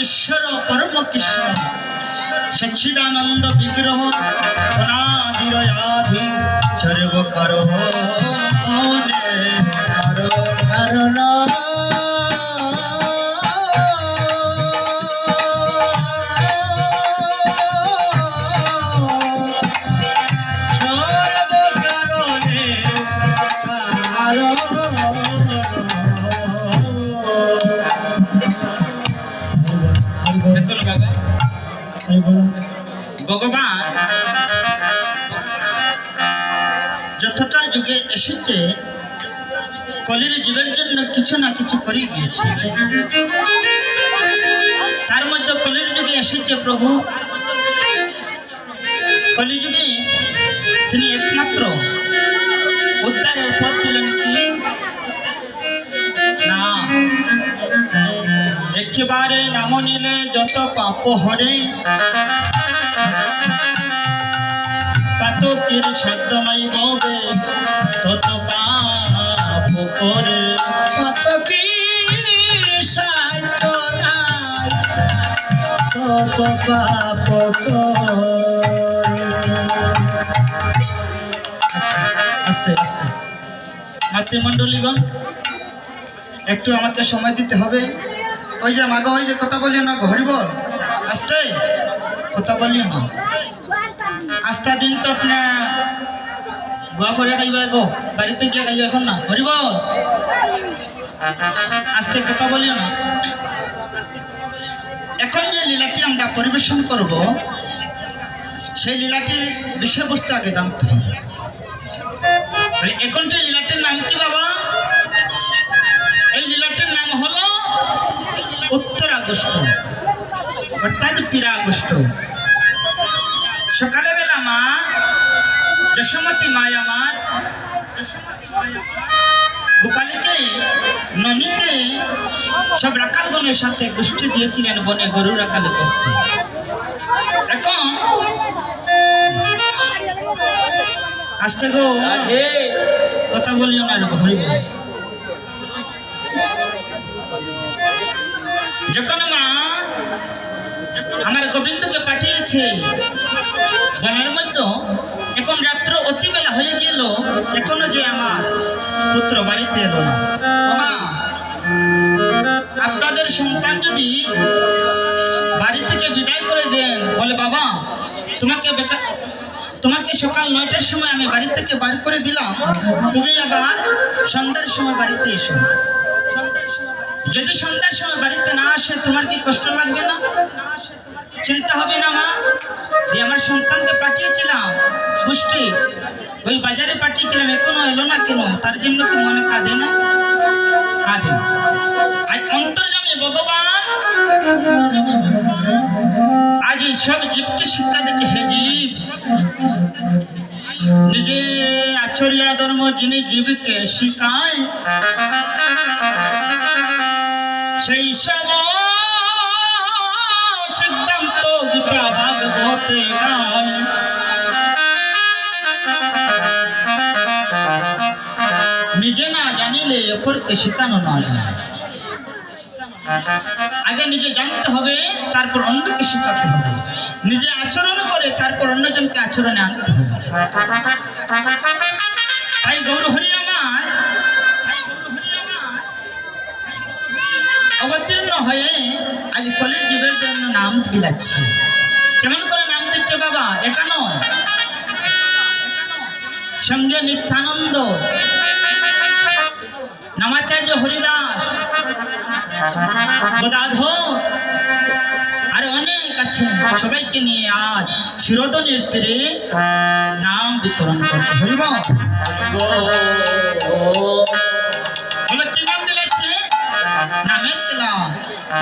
ঈশ্বর পরম কৃষ্ণ। সচ্চিদানন্দ বিগ্রহ অনাদিরয়াধি সর্ব কারও কারণ কলির জীবের জন্য কিছু না কিছু করে গিয়েছে। তার মধ্যে কলির যুগে এসেছে প্রভু। কলিযুগে তিনি একমাত্র উদ্ধারের পথ দিলেন কি? একেবারে নাম নিলে যত পাপ হরে। পাতকের শব্দ নাই ববে? পাপ আস্তে। একটু আমাকে সময় দিতে হবে। ওই যে মাগো, ওই যে কথা বলিও না ঘরি বল। আস্তে, কথা বলিও না। আস্তা দিন তো আপনার গোয়া করে খাইবা গো, বাড়িতে গিয়ে খাইবা এখন না। ঘরি বল। আস্তে, কথা বলিও না। লীলাটি আমরা পরিবেশন করব, সেই লীলাটির বিষয়বস্তু আগে জানতে হবে। তাহলে লীলাটির নাম কি বাবা? এই লীলাটির নাম হলো উত্তর আগস্ট অর্থাৎ পিরা আগস্ট সকালে বেলা মা, যশোমতী মায় আমার যশোমতী মায় আমার গোপালীকে ননীকে সব রাখালগণের সাথে গোষ্ঠী দিয়েছিলেন বনে গরু রাখাল করতে এখন আসতে গো কথা বলিও না হইব। যখন মা আমার গোবিন্দকে পাঠিয়েছে বনের মধ্যে এখন রাত্র অতিবেলা হয়ে গেল এখনও যে আমার পুত্র বাড়িতে এলো না। আপনাদের সন্তান যদি বাড়ি থেকে বিদায় করে দেন, বলে, বাবা, তোমাকে বেকার তোমাকে সকাল নয়টার সময় আমি বাড়ি থেকে বার করে দিলাম। তুমি আবার সন্ধ্যার সময় বাড়িতে এসো। যদি সন্ধ্যার সময় বাড়িতে না আসে, তোমার কি কষ্ট লাগবে না? চিন্তা হবে না, মা। দিয়ে আমার সন্তানকে পাঠিয়েছিলাম, গোষ্ঠী। ওই বাজারে পাঠিয়েছিলাম, এখনও এলো না কেন? তার জন্য কি মনে কাঁদে না? কাঁদে আজ অন্তর্জামে ভগবান, আজ সব জীবকে শিক্ষা দিচ্ছে, হে জীব। নিজে আচর্যা ধর্ম যিনি জীবকে শিখায়, সেই সব অপরকে শেখানো না যায় আগে নিজে জানতে হবে, তারপর অন্যকে শেখাতে হবে। নিজে আচরণ করে, তারপর অন্যজনকে আচরণে আনতে হবে। তাই আমার, অবতীর্ণ হয়ে আজ কলের জীবের জন্য নাম বিলাচ্ছে। কেমন করে নাম দিচ্ছে বাবা? একা নয়। সঙ্গে নিত্যানন্দ। নামাচার্য হরিদাস আর অনেক আছেন। সবাইকে নিয়ে আজ শিরত নৃত্যে নাম বিতরণ করতে হরিব নামের তেলা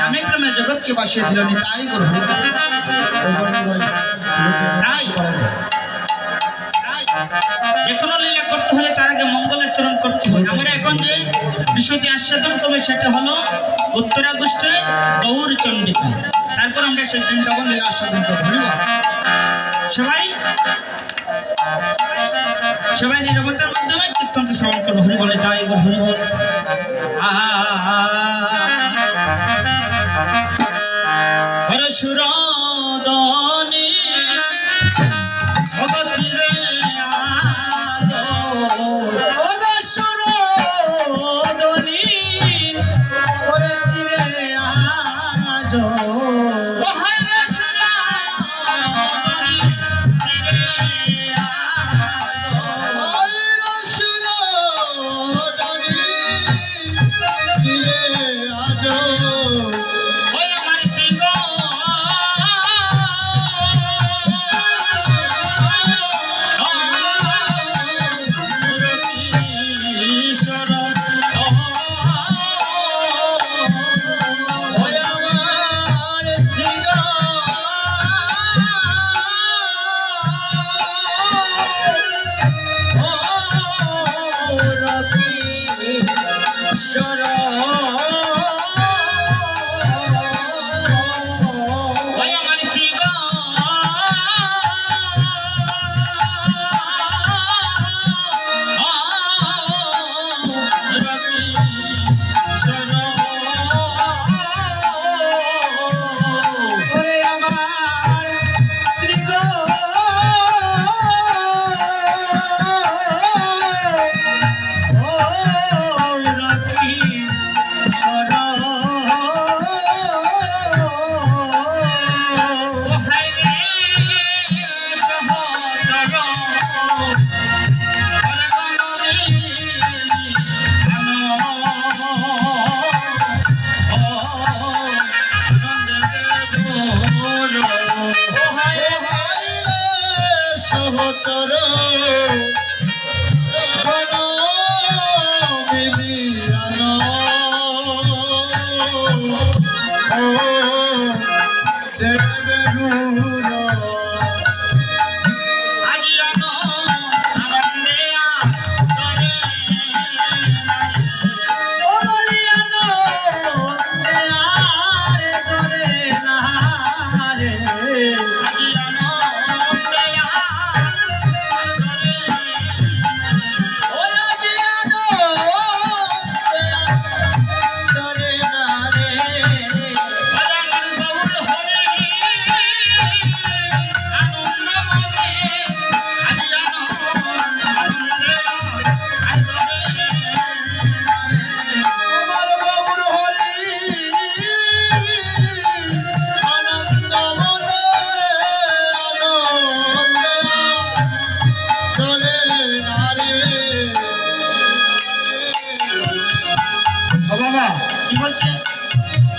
নামে ক্রমে জগৎকে বাসিয়ে দিল নিতাই গ্রহণ বিষয়টি আস্বাদন করবে সেটা হলো উত্তরা আগস্টে গৌর চন্ডিকা। তারপর আমরা সেই বৃন্দাবন লীলা আস্বাদন ধন্যবাদ সবাই? সবাই নিরবতার মাধ্যমে কীর্তনটি শ্রবণ করব, হরি বলে তাই গো হরি বল। Thank you.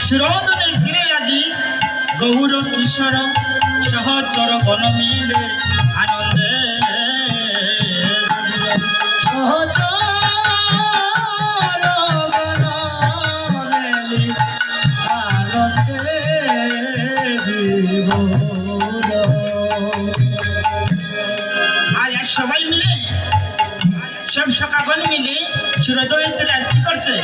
সুরদনের তীরে আজি গৌর কিশোর সহচর গণ মিলে আনন্দে। সহচর সবাই মিলে সব সকাগণ মিলে সুরদনের তীরে আজ কি করছে?